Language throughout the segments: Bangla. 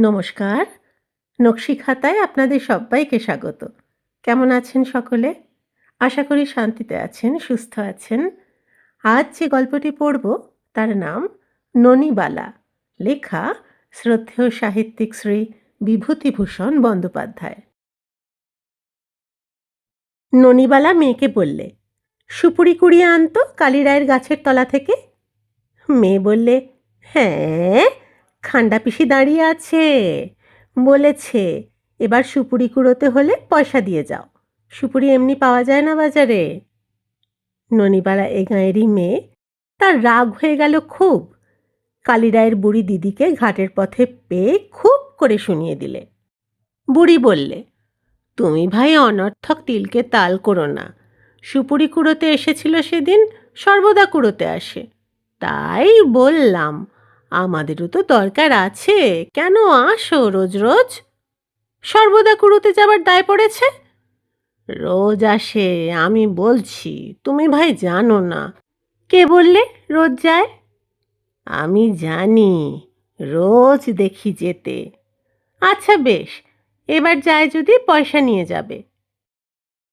নমস্কার। নকশি খাতায় আপনাদের সবাইকে স্বাগত। কেমন আছেন সকলে? আশা করি শান্তিতে আছেন, সুস্থ আছেন। আজ যে গল্পটি পড়ব, তার নাম ননিবালা। লেখা শ্রদ্ধেয় সাহিত্যিক শ্রী বিভূতিভূষণ বন্দ্যোপাধ্যায়। ননিবালা মেয়েকে বললে, সুপুরি কুড়িয়ে আনতো কালীরায়ের গাছের তলা থেকে? মেয়ে বললে হ্যাঁ খান্ডা পিসি দাঁড়িয়ে আছে। বলেছে, এবার সুপুরি কুড়োতে হলে পয়সা দিয়ে যাও। সুপুরি এমনি পাওয়া যায় না বাজারে। ননিবালা এ গাঁয়েরই মেয়ে, তার রাগ হয়ে গেল খুব। কালীরায়ের বুড়ি দিদিকে ঘাটের পথে পেয়ে খুব করে শুনিয়ে দিলে। বুড়ি বললে, তুমি ভাই অনর্থক তিলকে তাল করো না। সুপুরি কুড়োতে এসেছিল সেদিন সর্বদা কুড়োতে আসে। তাই বললাম আমাদেরও তো দরকার আছে। কেন আসো রোজ রোজ? সর্বদা কুড়োতে যাবার দায় পড়েছে? রোজ আসে, আমি বলছি, তুমি ভাই জানো না। কে বললে রোজ যায়? আমি জানি, রোজ দেখি যেতে। আচ্ছা বেশ, এবার যায় যদি পয়সা নিয়ে যাবে।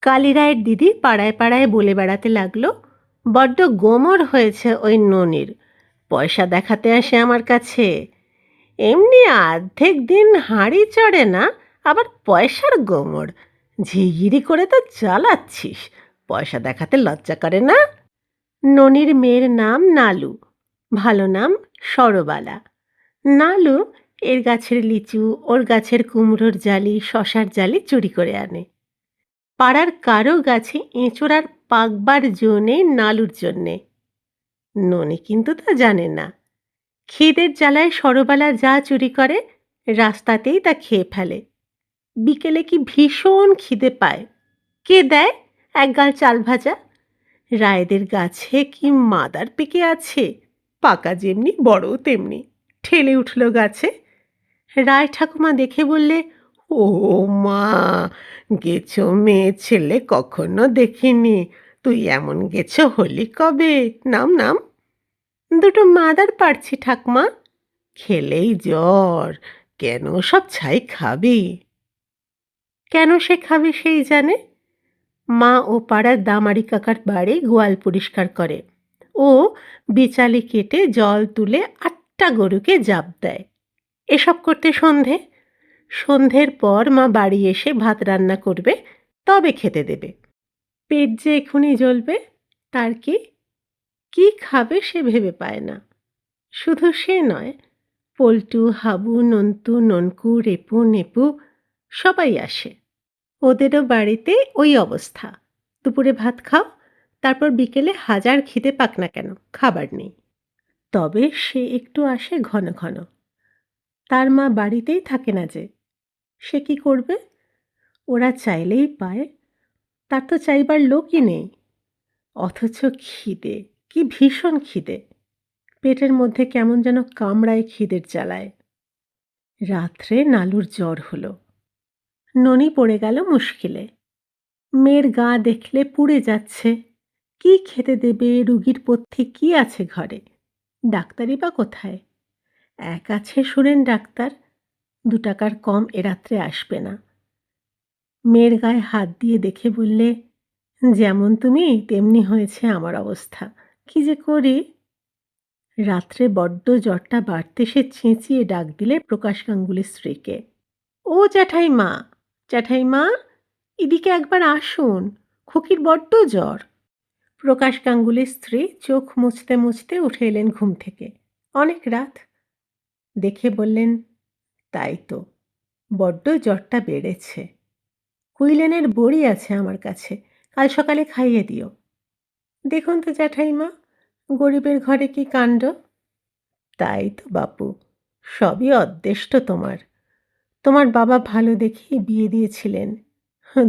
কালীরায়ের দিদি পাড়ায় পাড়ায় বলে বেড়াতে লাগল, বড্ড গোমর হয়েছে ওই ননির। পয়সা দেখাতে আসে আমার কাছে। এমনি অর্ধেক দিন হাঁড়ি চড়ে না, আবার পয়সার গোমর। ঝিগিরি করে তো চালাচ্ছিস পয়সা দেখাতে লজ্জা করে না? ননির মেয়ের নাম নালু, ভালো নাম সরবালা। নালু এর গাছের লিচু, ওর গাছের কুমড়োর জালি, শশার জালি চুরি করে আনে। পাড়ার কারও গাছে এঁচোড়ার পাকবার জন্যে নালুর জন্যে। ননি কিন্তু তা জানে না। খিদের জ্বালায় সরবালা যা চুরি করে, রাস্তাতেই তা খেয়ে ফেলে। বিকেলে কি ভীষণ খিদে পায়। কে দেয়? এক গাল চাল ভাজা। রায়েদের গাছে কি মাদার পেকে আছে। পাকা যেমনি বড় তেমনি। ঠেলে উঠল গাছে। রায় ঠাকুমা দেখে বললে, ও মা, গেছো মেয়ে ছেলে কখনো দেখিনি। তুই এমন গেছো হলি কবে? নাম নাম। দুটো মাদার পারছি, ঠাকমা। খেলেই জ্বর। কেন সব ছাই খাবি? কেন সে খাবে সেই জানে? মা ও পাড়ার দামারি কাকার বাড়ি গোয়াল পরিষ্কার করে। ও বিচালি কেটে জল তুলে আটটা গরুকে জাপ দেয়। এসব করতে সন্ধে। সন্ধ্যের পর মা বাড়ি এসে ভাত রান্না করবে, তবে খেতে দেবে। পেট যে এখনই জ্বলবে, তার কি কি খাবে সে ভেবে পায় না। শুধু সে নয়, পল্টু, হাবু, নন্তু, ননকু, রেপু, নেপু, সবাই আসে। ওদেরও বাড়িতে ওই অবস্থা। দুপুরে ভাত খাও, তারপর বিকেলে হাজার খিদে পাক না কেন, খাবার নেই। তবে সে একটু আসে ঘন ঘন। তার মা বাড়িতেই থাকে না যে। সে কি করবে? ওরা চাইলেই পায়, তার তো চাইবার লোকই নেই। অথচ খিদে। কি ভীষণ খিদে। পেটের মধ্যে কেমন যেন কামড়ায় খিদের জ্বালায়। রাত্রে নালুর জ্বর হলো। ননি পড়ে গেল মুশকিলে। মেয়ের গা দেখলে পুড়ে যাচ্ছে। কি খেতে দেবে? রুগীর পথ্যে কি আছে ঘরে? ডাক্তারই বা কোথায়? এক আছে শুনেন ডাক্তার, দু টাকার কম এ রাত্রে আসবে না। মেয়ের গায়ে হাত দিয়ে দেখে বললে, যেমন তুমি, তেমনি হয়েছে আমার অবস্থা। কি যে করি? রাত্রে বড্ড জ্বরটা বাড়তে সে ছেঁচিয়ে ডাক দিলে প্রকাশ গাঙ্গুলির স্ত্রীকে। ও জ্যাঠাইমা জ্যাঠাইমা, এদিকে একবার আসুন, খুকির বড্ড জ্বর। প্রকাশ গাঙ্গুলির স্ত্রী চোখ মুছতে মুছতে উঠে এলেন ঘুম থেকে। অনেক রাত। দেখে বললেন, তাই তো, বড্ড জ্বরটা বেড়েছে। কুইলেনের বড়ি আছে আমার কাছে, কাল সকালে খাইয়ে দিও। দেখুন তো জ্যাঠাইমা, গরিবের ঘরে কি কাণ্ড? তাই তো বাপু, সবই অদ্দেষ্ট তোমার। তোমার বাবা ভালো দেখেই বিয়ে দিয়েছিলেন।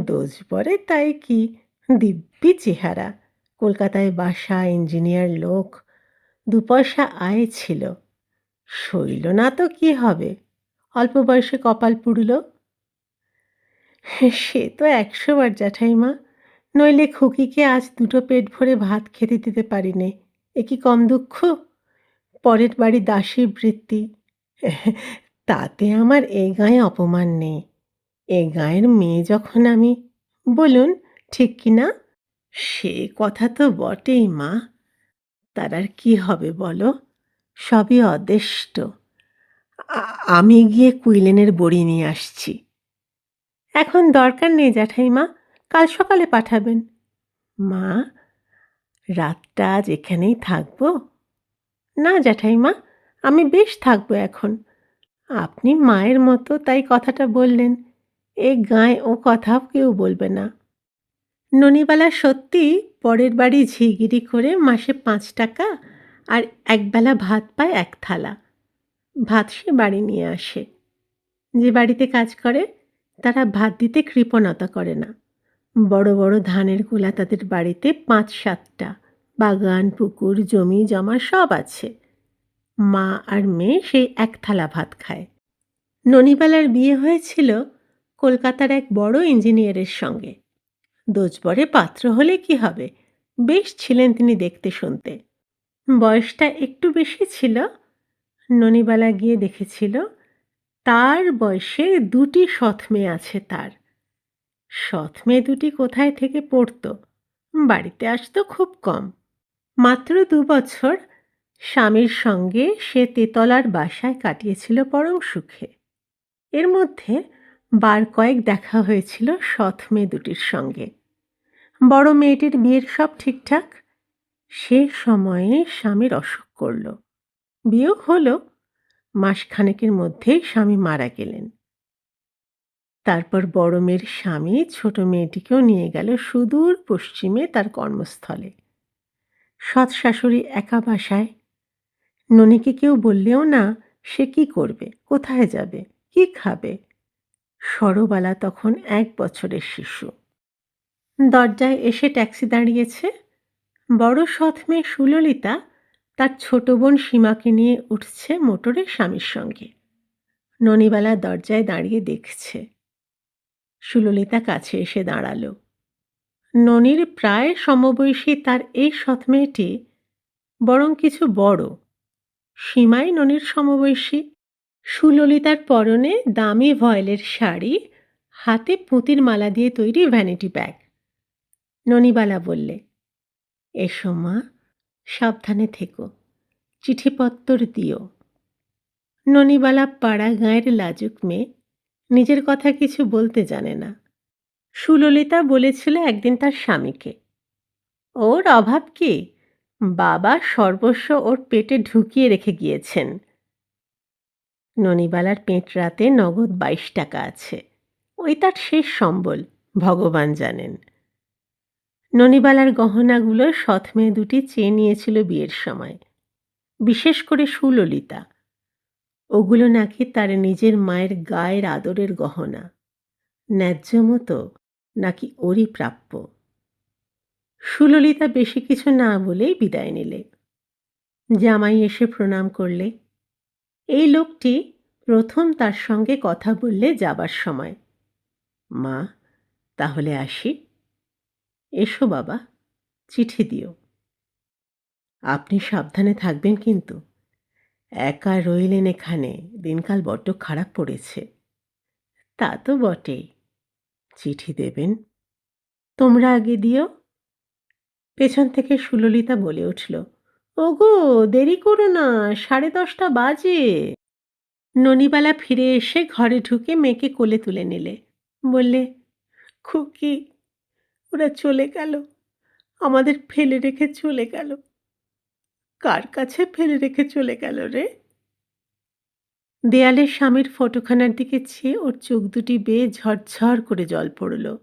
দোষ পরে তাই কি? দিব্যি চেহারা। কলকাতায় বাসা, ইঞ্জিনিয়ার লোক দু পয়সা আয় ছিল। শৈল না তো কি হবে? অল্প বয়সে কপাল পুড়ল? সে তো একশোবার জ্যাঠাইমা নইলে খুকিকে আজ দুটো পেট ভরে ভাত খেতে দিতে পারি নে এ কি কম দুঃখ? পরের বাড়ি দাসী বৃত্তি। তাতে আমার এ গায়ে অপমান নেই। এ গায়ের মেয়ে যখন আমি, বলুন, ঠিক কি না? সে কথা তো বটেই, মা। তার আর কি হবে বলো? সবই অদেষ্ট। আমি গিয়ে কুইলেনের বড়ি নিয়ে আসছি। এখন দরকার নেই, জ্যাঠাইমা। কাল সকালে পাঠাবেন। মা, রাতটা আজ এখানেই থাকব? না জ্যাঠাইমা, আমি বেশ থাকব এখন। আপনি মায়ের মতো তাই কথাটা বললেন। এ গায়ে ও কথাও কেউ বলবে না। ননিবালা সত্যি পরের বাড়ি ঝিগিরি করে মাসে পাঁচ টাকা আর একবেলা ভাত পায় এক থালা। ভাত সে বাড়ি নিয়ে আসে। যে বাড়িতে কাজ করে, তারা ভাত দিতে কৃপণতা করে না। বড় বড় ধানের গোলা তাদের বাড়িতে পাঁচ সাতটা। বাগান, পুকুর, জমি জমা সব আছে। মা আর মেয়ে সেই এক থালা ভাত খায়। ননিবালার বিয়ে হয়েছিল কলকাতার এক বড় ইঞ্জিনিয়ারের সঙ্গে। দোজবরে পাত্র হলে কি হবে? বেশ ছিলেন তিনি দেখতে শুনতে। বয়সটা একটু বেশি ছিল। ননিবালা গিয়ে দেখেছিল, তার বয়সে দুটি সৎ মেয়ে আছে তার। সৎ মেয়ে দুটি কোথায় থেকে পড়তো? বাড়িতে আসতো খুব কম। মাত্র দু বছর স্বামীর সঙ্গে সে তেতলার বাসায় কাটিয়েছিল পরম সুখে। এর মধ্যে বার কয়েক দেখা হয়েছিল সৎ মেয়ে দুটির সঙ্গে। বড় মেয়েটির বিয়ের সব ঠিকঠাক? সে সময়ে স্বামীর অসুখ করল। বিয়েও হলো মাসখানেকের মধ্যেই স্বামী মারা গেলেন। তারপর বড় মেয়ের স্বামী ছোট মেয়েটিকেও নিয়ে গেল সুদূর পশ্চিমে তার কর্মস্থলে। সৎ শাশুড়ি একা বাসায়। ননিকে কেউ বললেও না, সে কি করবে, কোথায় যাবে, কি খাবে? সরবালা তখন এক বছরের শিশু। দরজায় এসে ট্যাক্সি দাঁড়িয়েছে। বড় সৎ মেয়ে সুললিতা তার ছোট বোন সীমাকে নিয়ে উঠছে মোটরের স্বামীর সঙ্গে। ননিবালা দরজায় দাঁড়িয়ে দেখছে। সুললিতা কাছে এসে দাঁড়াল। ননির প্রায় সমবয়সী তার এই সৎ মেয়েটি বরং কিছু বড়। সীমাই ননির সমবয়সী। সুললিতার পরনে দামি ভয়েলের শাড়ি, হাতে পুঁতির মালা দিয়ে তৈরি ভ্যানিটি ব্যাগ ননিবালা বললে, এসো মা, সাবধানে থেকো, চিঠিপত্তর দিও। ননিবালা পাড়া গাঁয়ের লাজুক মেয়ে নিজের কথা কিছু বলতে জানে না। সুললিতা বলেছিল একদিন তার স্বামীকে। ওর অভাব কি? বাবা সর্বস্ব ওর পেটে ঢুকিয়ে রেখে গিয়েছেন। ননিবালার পেট রাতে নগদ বাইশ টাকা আছে। ওই তার শেষ সম্বল, ভগবান জানেন। ননিবালার গহনাগুলো সৎ মেয়ে দুটি চেয়ে নিয়েছিল বিয়ের সময়। বিশেষ করে সুললিতা। ওগুলো নাকি তার নিজের মায়ের গায়ের আদরের গহনা। ন্যায্য মতো নাকি ওরই প্রাপ্য। সুললিতা বেশি কিছু না বলেই বিদায় নিলে। জামাই এসে প্রণাম করলে। এই লোকটি প্রথম তার সঙ্গে কথা বললে যাবার সময়, মা, তাহলে আসি। এসো বাবা, চিঠি দিও। আপনি সাবধানে থাকবেন কিন্তু। একা রইলেন এখানে। দিনকাল বড্ড খারাপ পড়েছে। তা তো বটেই। চিঠি দেবেন? তোমরা আগে দিও। পেছন থেকে সুললিতা বলে উঠল, ওগো, দেরি করো না, সাড়ে দশটা বাজে। ননিবালা ফিরে এসে ঘরে ঢুকে মেয়েকে কোলে তুলে নিলে। বললে, খুকি, ওরা চলে গেল। আমাদের ফেলে রেখে চলে গেল। কার কাছে ফেলে রেখে চলে গেল রে? দেয়ালে স্বামীর ফটোখানার দিকে চেয়ে ওর চোখ দুটি বেয়ে ঝরঝর করে জল পড়ল।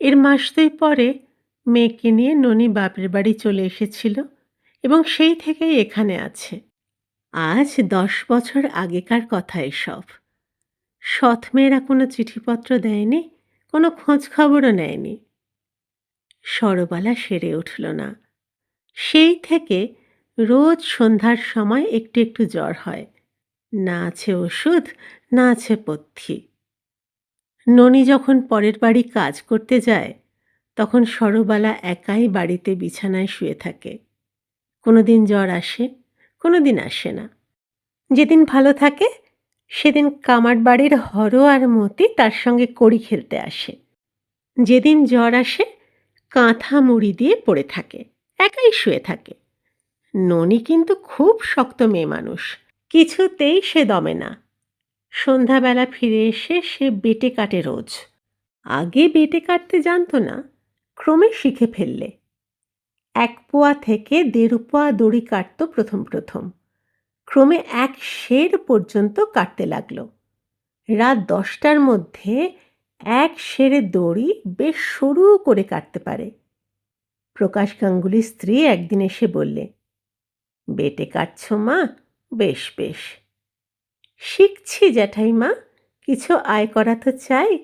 এর মাস দুই পরে মেয়েকে নিয়ে ননি বাপের বাড়ি চলে এসেছিল এবং সেই থেকেই এখানে আছে। আজ দশ বছর আগেকার কথা এসব। সৎ মেয়েরা কোনো চিঠিপত্র দেয়নি, কোনো খোঁজ খবরও নেয়নি। সরবালা সেরে উঠল না। সেই থেকে রোজ সন্ধ্যার সময় একটু একটু জ্বর হয়। না আছে ওষুধ, না আছে পথ্যি। ননি যখন পরের বাড়ি কাজ করতে যায়, তখন সরবালা একাই বাড়িতে বিছানায় শুয়ে থাকে। কোনো দিন জ্বর আসে কোনো দিন আসে না। যেদিন ভালো থাকে, সেদিন কামার বাড়ির হর আর মতি তার সঙ্গে কড়ি খেলতে আসে। যেদিন জ্বর আসে, কাঁথা মুড়ি দিয়ে পড়ে থাকে। একাই শুয়ে থাকে। ননি কিন্তু খুব শক্ত মেয়ে মানুষ, কিছুতেই সে দমে না। সন্ধ্যাবেলা ফিরে এসে সে বেটে কাটে রোজ। আগে বেটে কাটতে জানতো না, ক্রমে শিখে ফেললে। এক পোয়া থেকে দেড় পোয়া দড়ি কাটতো প্রথম প্রথম। ক্রমে এক শের পর্যন্ত কাটতে লাগল। রাত দশটার মধ্যে এক সেরে দড়ি বেশ সরু করে কাটতে পারে। প্রকাশ গাঙ্গুলির স্ত্রী একদিন এসে বললে, বেটে কাটছ মা, বেশ বেশ। শিখছি জ্যাঠাইমা, কিছু আয় করা তো চাই।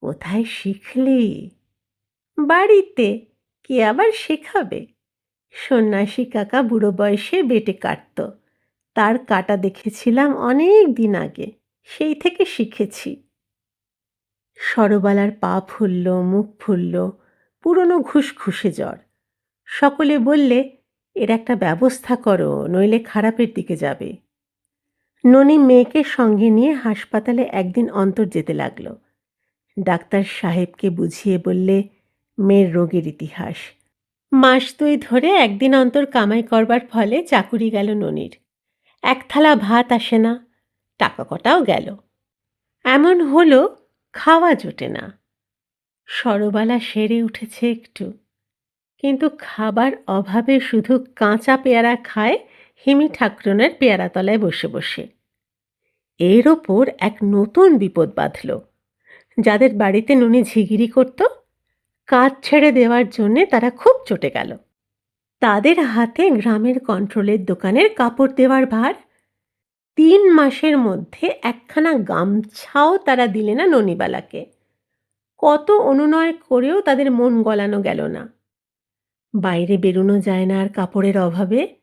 কোথায় শিখলি? বাড়িতে, কি আবার শেখাবে? সন্ন্যাসী কাকা বুড়ো বয়সে বেটে কাটত। তার কাটা দেখেছিলাম অনেক দিন আগে, সেই থেকে শিখেছি। সরবালার পা ফুলল, মুখ ফুলল পুরনো ঘুষঘুষে জ্বর। সকলে বললে, এর একটা ব্যবস্থা করো, নইলে খারাপের দিকে যাবে। ননি মেয়েকে সঙ্গে নিয়ে হাসপাতালে একদিন অন্তর যেতে লাগল। ডাক্তার সাহেবকে বুঝিয়ে বললে, মেয়ের রোগের ইতিহাস। মাস দুই ধরে একদিন অন্তর কামাই করবার ফলে চাকুরি গেল ননির। এক থালা ভাত আসে না, টাকা কটাও গেল। এমন হলো, খাওয়া জোটে না। সরবালা সেরে উঠেছে একটু। কিন্তু খাবার অভাবে শুধু কাঁচা পেয়ারা খায় হিমি ঠাকুরনের পেয়ারাতলায় বসে বসে। এর ওপর এক নতুন বিপদ বাঁধল। যাদের বাড়িতে নুনি ঝিগিরি করত, কাজ ছেড়ে দেওয়ার জন্যে তারা খুব চটে গেল। তাদের হাতে গ্রামের কন্ট্রোলের দোকানের কাপড় দেওয়ার ভার। তিন মাসের মধ্যে একখানা গামছাও তারা দিলে না ননিবালাকে। কত অনুনয় করেও তাদের মন গলানো গেল না। বাইরে বেরোনো যায় না আর কাপড়ের অভাবে।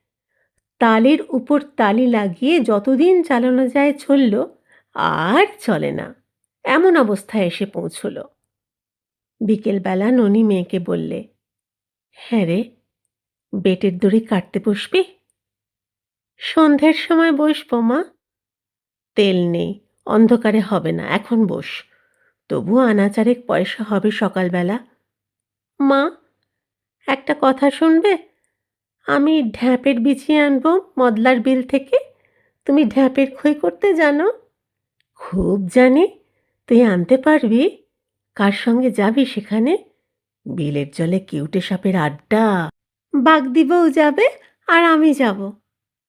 তালের উপর তালি লাগিয়ে যতদিন চালানো যায় চলল, আর চলে না। এমন অবস্থায় এসে পৌঁছল। বিকেলবেলা ননি মেয়েকে বললে হ্যাঁ রে, বেটের দড়ি কাটতে বসবি? সন্ধ্যের সময় বসবো মা। তেল নেই, অন্ধকারে হবে না, এখন বস। তবু আনাচারেক পয়সা হবে সকালবেলা। মা, একটা কথা শুনবে? আমি ঢ্যাপের বিছিয়ে আনব মদলার বিল থেকে? তুমি ঢ্যাপের খই করতে জানো? খুব জানি। তুই আনতে পারবি? কার সঙ্গে যাবি সেখানে? বিলের জলে কিউটে সাপের আড্ডা। বাগদিবও যাবে আর আমি যাব।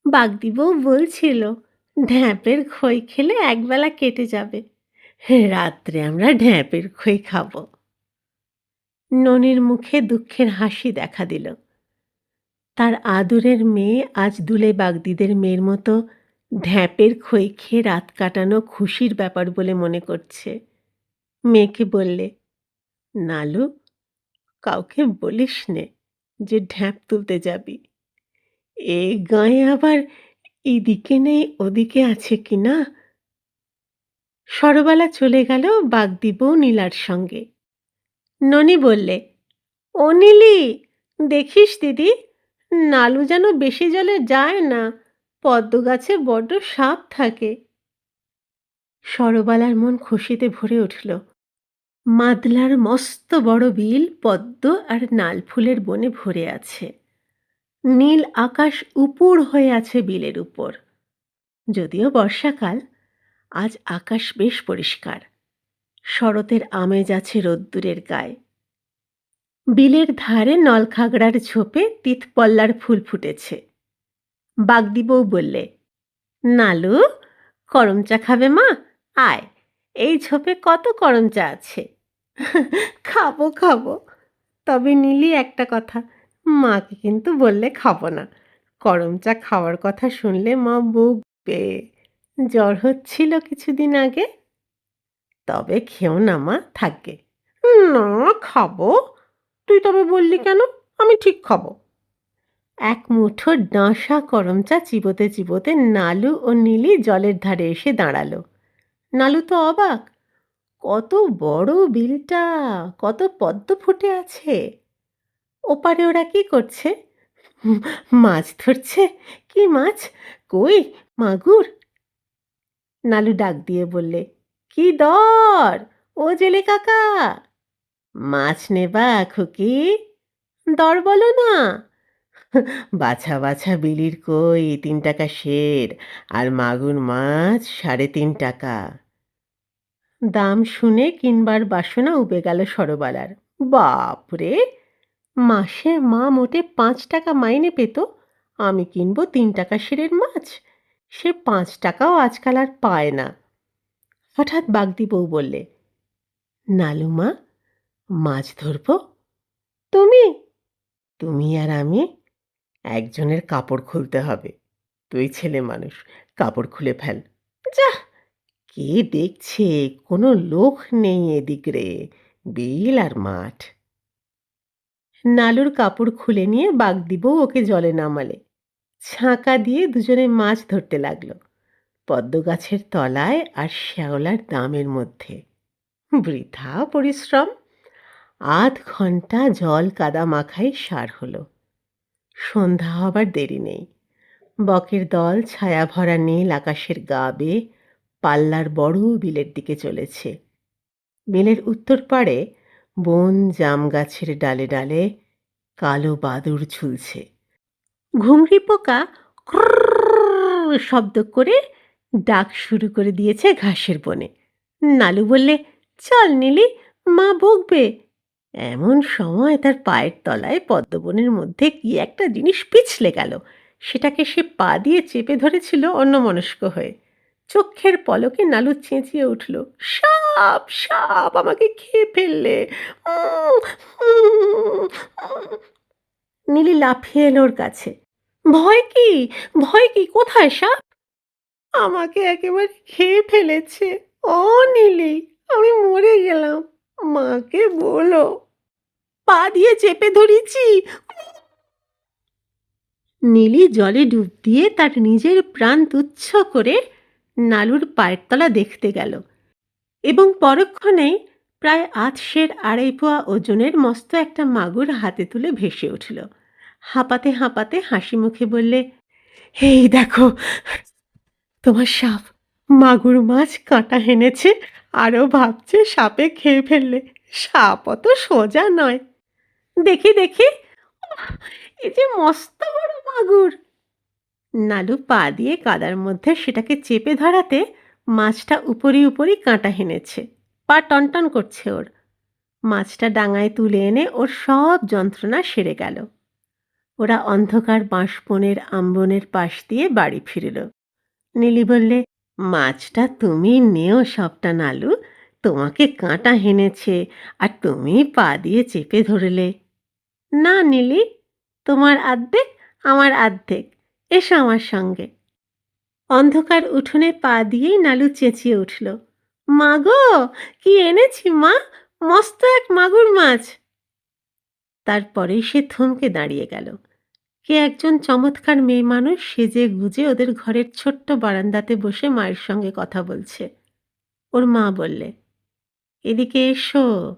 বাগদিবও বলছিল, ঢ্যাপের খই খেলে একবেলা কেটে যাবে। রাত্রে আমরা ঢ্যাপের খই খাব। ননির মুখে দুঃখের হাসি দেখা দিল। তার আদরের মেয়ে আজ দুলে বাগদিদের মেয়ের মতো ঢ্যাপের খই খেয়ে রাত কাটানো খুশির ব্যাপার বলে মনে করছে। মেয়েকে বললে, নালু, কাউকে বলিস নে যে ঢ্যাপ তুলতে যাবি। এ গায়ে আবার এদিকে নেই, ওদিকে আছে কি না? সরবালা চলে গেল বাগদিব নীলার সঙ্গে। ননি বললে, ও নীলি, দেখিস দিদি, নালু যেন বেশি জলে যায় না, পদ্ম গাছে বড্ড সাপ থাকে। সরবালার মন খুশিতে ভরে উঠল। মাদলার মস্ত বড় বিল পদ্ম আর নাল ফুলের বনে ভরে আছে। নীল আকাশ উপুর হয়ে আছে বিলের উপর। যদিও বর্ষাকাল আজ আকাশ বেশ পরিষ্কার। শরতের আমেজ আছে রোদ্দুরের গায়ে। বিলের ধারে নলখাগড়ার ঝোপে তিতপল্লার ফুল ফুটেছে। বাগদিবউ বললে, নালু করমচা খাবে মা? আয়, এই ঝোপে কত করমচা আছে? খাব খাব। তবে নিলি একটা কথা, মাকে কিন্তু বললে খাব না। করমচা খাওয়ার কথা শুনলে মা বকবে। জ্বর হচ্ছিল কিছুদিন আগে। তবে খেও না মা, থাকবে। না খাব। তুই তবে বললি কেন? আমি ঠিক খাব। এক মুঠো ডাঁসা করম চা চিবোতে চিবোতে নালু ও নীলি জলের ধারে এসে দাঁড়াল। নালু তো অবাক। কত বড় বিলটা, কত পদ্ম ফুটে আছে। ওপারে ওরা কি করছে? মাছ ধরছে? কি মাছ? কই? মাগুর? নালু ডাক দিয়ে বললে, কি দর? ও জেলে কাকা! মাছ নেবা, খুকি? দর বলো না। বাছা বাছা, বিলির কই? তিন টাকা শের। আর মাগুর মাছ সাড়ে তিন টাকা। দাম শুনে কিনবার বাসনা উবে গেল সরবালার বাপরে! মাসে মা মোটে পাঁচ টাকা মাইনে পেত। আমি কিনবো তিন টাকা সেরের মাছ? সে পাঁচ টাকাও আজকাল আর পায় না। হঠাৎ বাগদি বউ বললে নালুমা মাছ ধরবো? তুমি? তুমি আর আমি একজনের কাপড় খুলতে হবে। তুই ছেলে মানুষ, কাপড় খুলে ফেল। যা কে দেখছে? কোনো লোক নেই এদিক রে, বিল আর মাঠ। নালুর কাপড় খুলে নিয়ে বাগদিবউ ওকে জলে নামালে। ছাঁকা দিয়ে দুজনে মাছ ধরতে লাগল পদ্ম গাছের তলায় আর শ্যাওলার দামের মধ্যে। বৃথা পরিশ্রম। আধ ঘণ্টা জল কাদা মাখাই সার হলো। সন্ধ্যা হবার দেরি নেই। বকের দল ছায়া ভরা নীল আকাশের গা বেয়ে পাল্লার বড় বিলের দিকে চলেছে। বিলের উত্তর পাড়ে বন জাম গাছের ডালে ডালে কালো বাদুর ঝুলছে। ঘুংরি পোকা শব্দ করে ডাক শুরু করে দিয়েছে ঘাসের বনে। নালু বললে, চল নীলি, মা বকবে। এমন সময় তার পায়ের তলায় পদ্মবনের মধ্যে কি একটা জিনিস পিছলে গেল। সেটাকে সে পা দিয়ে চেপে ধরেছিল অন্যমনস্ক হয়ে। চোখের পলকে নালু চেঁচিয়ে উঠল, সাপ সাপ, আমাকে খেয়ে ফেললে। নীলি লাফিয়ে এলো ওর কাছে। ভয় কি? ভয় কি? কোথায় সাপ? আমাকে একেবারে খেয়ে ফেলেছে। ও নীলি আমি মরে গেলাম। মাকে বলো। পা দিয়ে চেপে ধরেছি। নীলি জলে ডুব দিয়ে তার নিজের প্রাণ তুচ্ছ করে নালুর পায়ের তলা দেখতে গেল এবং পরক্ষণেই প্রায় আধ সের আড়াই পোয়া ওজনের মস্ত একটা মাগুর হাতে তুলে ভেসে উঠল। হাঁপাতে হাঁপাতে হাসি মুখে বললে এই দেখো তোমার সাপ মাগুর মাছ কাঁটা হেনেছে আরও ভাবছে সাপে খেয়ে ফেললে। সাপ অত সোজা নয়। দেখি দেখি উফ, এ যে মস্ত বড় মাগুর! নালু পা দিয়ে কাদার মধ্যে সেটাকে চেপে ধরাতে মাছটা উপরি উপরি কাঁটা হেনেছে। পা টনটন করছে ওর। মাছটা ডাঙায় তুলে এনে ওর সব যন্ত্রণা সেরে গেল। ওরা অন্ধকার বাঁশবনের আম্বনের পাশ দিয়ে বাড়ি ফিরল। নীলি বললে, মাছটা তুমি নেও সবটা নালু, তোমাকে কাঁটা হেনেছে আর তুমি পা দিয়ে চেপে ধরলে। না নীলি, তোমার আর্ধেক, আমার আর্ধেক, এসো আমার সঙ্গে। অন্ধকার উঠোনে পা দিয়েই নালু চেঁচিয়ে উঠল, মাগো, কি এনেছি মা? মস্ত এক মাগুর মাছ। তারপরে সে থমকে দাঁড়িয়ে গেল। কে একজন চমৎকার মেয়ে মানুষ সেজে গুজে ওদের ঘরের ছোট্ট বারান্দাতে বসে মায়ের সঙ্গে কথা বলছে। ওর মা বললে, এদিকে এসো,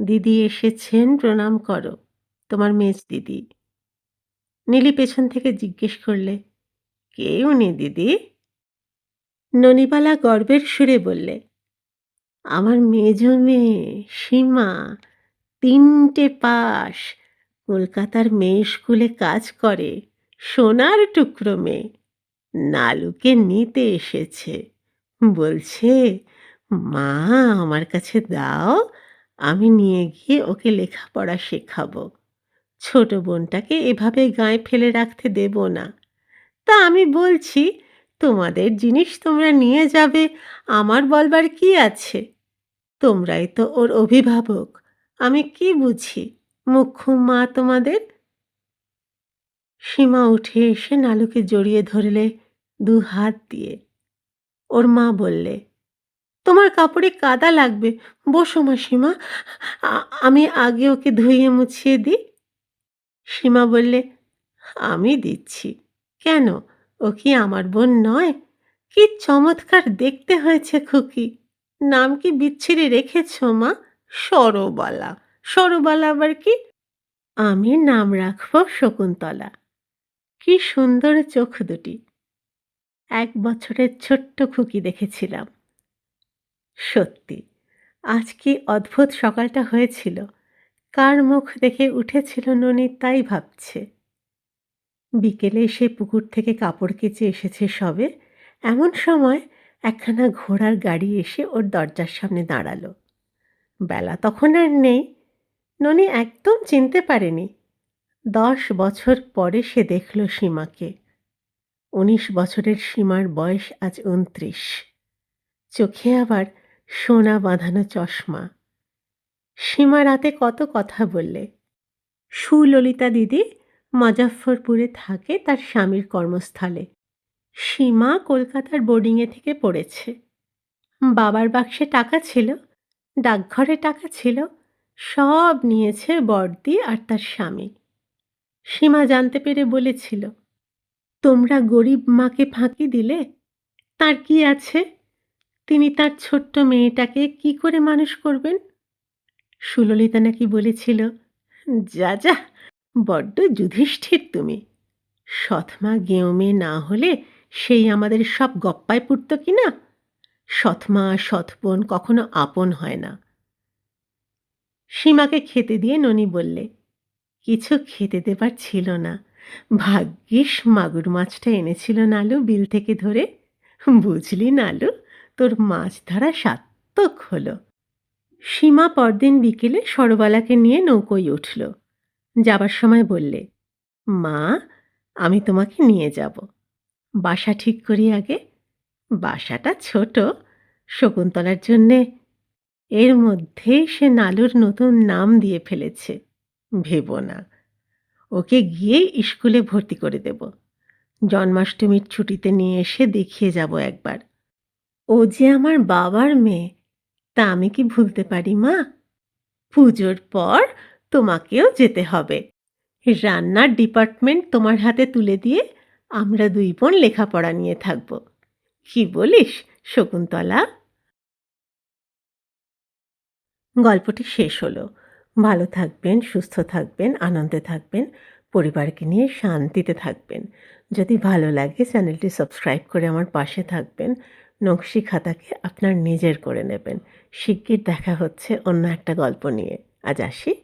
দিদি এসেছেন, প্রণাম করো, তোমার মেজ দিদি। নীলি পেছন থেকে জিজ্ঞেস করলে কে উনি দিদি? ননিবালা গর্বের সুরে বললে, আমার মেজ মেয়ে সীমা তিনটে পাশ। কলকাতার মেয়ে স্কুলে কাজ করে, সোনার টুকরো মেয়ে। নালুকে নিতে এসেছে। বলছে, মা, আমার কাছে দাও, আমি নিয়ে গিয়ে ওকে লেখাপড়া শেখাবো। ছোট বোনটাকে এভাবে গায়ে ফেলে রাখতে দেব না। তা আমি বলছি, তোমাদের জিনিস তোমরা নিয়ে যাবে, আমার বলবার কি আছে? তোমরাই তো ওর অভিভাবক। আমি কি বুঝি? মুখ্য মা তোমাদের? সীমা উঠে এসে নালুকে জড়িয়ে ধরলে দু হাত দিয়ে। ওর মা বললে, তোমার কাপড়ে কাদা লাগবে। বসো মা সীমা। আমি আগে ওকে ধুইয়ে মুছিয়ে দিই। সীমা বললে, আমি দিচ্ছি। কেন? ও কি আমার বোন নয়? কি চমৎকার দেখতে হয়েছে খুকি। নাম কি বিচ্ছিরি রেখেছ মা? সরবালা। সরবালা আবার কি? আমি নাম রাখব শকুন্তলা। কি সুন্দর চোখ দুটি। এক বছরের ছোট্ট খুকি দেখেছিলাম। সত্যি, আজ কি অদ্ভুত সকালটা হয়েছিল। কার মুখ দেখে উঠেছিল ননি তাই ভাবছে। বিকেলে সে পুকুর থেকে কাপড় কেচে এসেছে সবে। এমন সময় একখানা ঘোড়ার গাড়ি এসে ওর দরজার সামনে দাঁড়াল। বেলা তখন আর নেই। ননি একদম চিনতে পারেনি। দশ বছর পরে সে দেখল সীমাকে। উনিশ বছরের সীমার বয়স আজ উনত্রিশ। চোখে আবার সোনা বাঁধানো চশমা। সীমা রাতে কত কথা বললে। সুললিতা দিদি মজাফরপুরে থাকে তার স্বামীর কর্মস্থলে। সীমা কলকাতার বোর্ডিংয়ে থেকে পড়েছে। বাবার বাক্সে টাকা ছিল। ডাকঘরে টাকা ছিল, সব নিয়েছে বর্দি আর তার স্বামী। সীমা জানতে পেরে বলেছিল, তোমরা গরিব মাকে ফাঁকি দিলে? তার কি আছে? তিনি তার ছোট্ট মেয়েটাকে কি করে মানুষ করবেন? সুললিতা নাকি বলেছিল, যা যা, বড্ড যুধিষ্ঠির তুমি। সৎমা গেঁয়ো মেয়ে না হলে সেই আমাদের সব গপ্পায় পুড়ত কি না সৎমা সৎবোন কখনো আপন হয় না। সীমাকে খেতে দিয়ে ননি বললে, কিছু খেতে দেবার ছিল না। ভাগ্যিস মাগুর মাছটা এনেছিল নালু বিল থেকে ধরে। বুঝলি নালু, তোর মাছ ধরা সার্থক হলো। সীমা পরদিন বিকেলে সরবালাকে নিয়ে নৌকোয় উঠল। যাবার সময় বললে, মা, আমি তোমাকে নিয়ে যাব। বাসা ঠিক করি আগে বাসাটা ছোট। শকুন্তলার জন্যে এর মধ্যেই সে নালুর নতুন নাম দিয়ে ফেলেছে, ভেবো না। ওকে গিয়ে স্কুলে ভর্তি করে দেব। জন্মাষ্টমীর ছুটিতে নিয়ে এসে দেখিয়ে যাব একবার। ও যে আমার বাবার মেয়ে, তা আমি কি ভুলতে পারি, মা? পুজোর পর তোমাকেও যেতে হবে। রান্নার ডিপার্টমেন্ট তোমার হাতে তুলে দিয়ে আমরা দুই বোন লেখাপড়া নিয়ে থাকব। কি বলিস, শকুন্তলা? গল্পটি শেষ হলো। ভালো থাকবেন, সুস্থ থাকবেন, আনন্দে থাকবেন, পরিবারকে নিয়ে শান্তিতে থাকবেন। যদি ভালো লাগে, চ্যানেলটি সাবস্ক্রাইব করে আমার পাশে থাকবেন। নকশি খাতাকে আপনার নিজের করে নেবেন। শিগগির দেখা হচ্ছে অন্য একটা গল্প নিয়ে। আজ আসি।